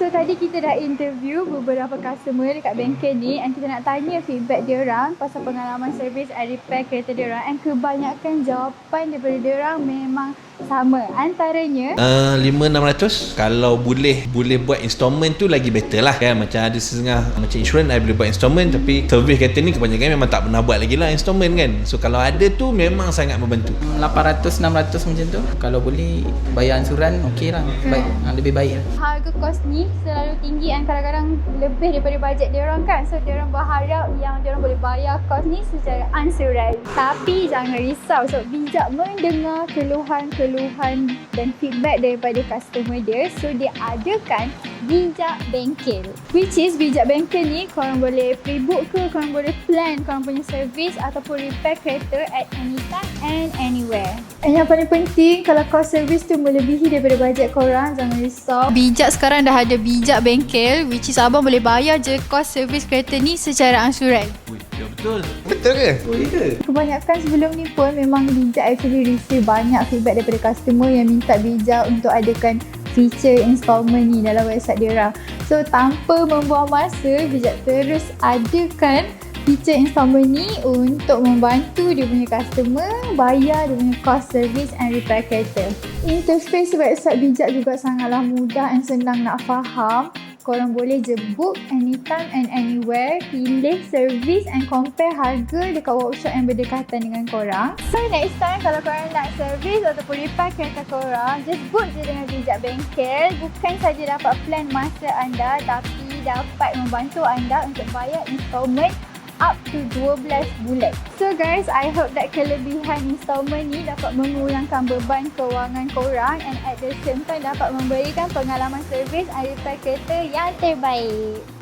So tadi kita dah interview beberapa customer dekat bengkel ni and kita nak tanya feedback dia orang pasal pengalaman servis and repair kereta dia orang and kebanyakan jawapan daripada dia orang memang sama. Antaranya? Uh, 5600 kalau boleh boleh buat installment tu lagi better lah kan? Macam ada setengah macam insurans I boleh buat installment tapi servis kereta ni kebanyakan memang tak pernah buat lagi lah installment kan? So kalau ada tu memang sangat membantu. 800 600 macam tu. Kalau boleh bayar ansuran okey lah. Baik. Ah, lebih baik lah. Harga kos ni selalu tinggi dan kadang-kadang lebih daripada bajet dia orang kan. So dia orang berharap yang dia orang boleh bayar kos ni secara ansuran. Tapi jangan risau sebab bijak mendengar keluhan-keluhan dan feedback daripada customer dia. So dia adakan bijak bengkel. Which is bijak bengkel ni korang boleh pre-book ke, korang boleh plan korang punya servis ataupun repair kereta at any time and anywhere. And yang paling penting kalau kos servis tu melebihi daripada bajet korang jangan risau. Bijak sekarang dah ada bijak bengkel which is abang boleh bayar je kos servis kereta ni secara ansuran. ya betul Betul ke? oh ya ke Kebanyakan sebelum ni pun memang bijak actually receive banyak feedback daripada customer yang minta bijak untuk adakan feature installment ni dalam website dia orang. So tanpa membuang masa, bijak terus adakan feature installment ni untuk membantu dia punya customer bayar dia punya cost service and repair kereta. Interface website bijak juga sangatlah mudah and senang nak faham. Korang boleh je book anytime and anywhere, pilih service and compare harga dekat workshop yang berdekatan dengan korang. So next time kalau korang nak service ataupun repair kereta korang, just book je dengan bijak bengkel. Bukan saja dapat plan masa anda tapi dapat membantu anda untuk bayar installment up to 12 bulan. So guys, I hope that kelebihan installment ni dapat mengurangkan beban kewangan korang and at the same time dapat memberikan pengalaman servis repair kereta yang terbaik.